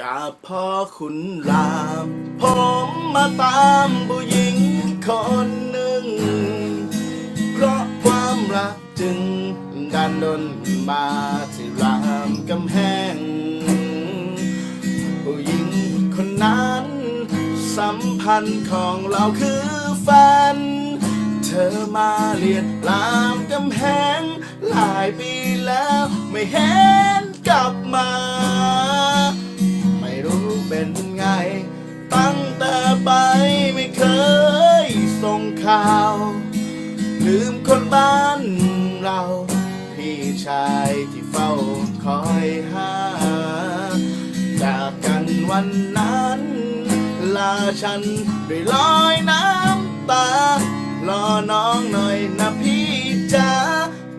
กับพ่อคุณลามผมมาตามผู้หญิงคนหนึ่ง เพราะความรักจึงดันดนมาที่รามกำแหงผู้หญิงคนนั้น สัมพันธ์ของเราคือแฟน เธอมาเรียนรามกำแหง หลายปีแล้วไม่เห็นกลับมา ตั้งแต่ไปไม่เคยส่งข่าว ลืมคนบ้านเรา พี่ชายที่เฝ้าคอยหา จากกันวันนั้น ลาฉันด้วยลอยน้ำตา รอน้องหน่อยนะพี่จ๋า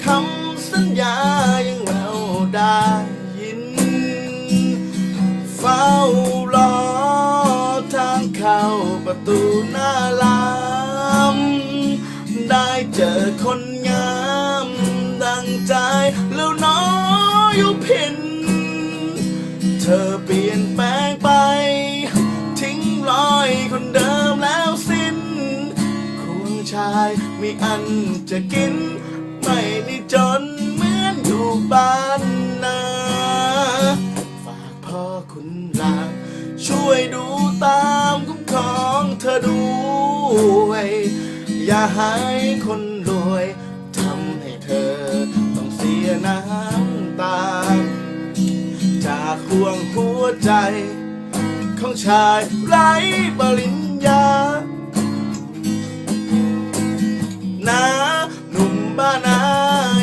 คำสัญญายังแววได้ ประตูหน้าลามได้เจอคนงาม ดังใจแล้วน้อยอยู่พิน เธอเปลี่ยนแปลงไป ทิ้งรอยคนเดิมแล้วสิ้นควงชายมีอันจะกิน ไม่ได้จนเหมือนอยู่บ้าน องเธอด้วย อย่าให้คนรวยทำให้เธอต้องเสียน้ำตา จากห่วงหัวใจ ของชายไร้ปริญญานะหนุ่มบ้านนา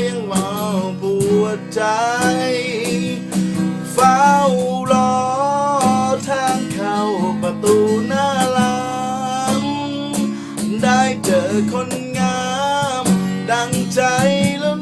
ยังมองปวดใจ ได้เจอคนงาม ดังใจแล้ว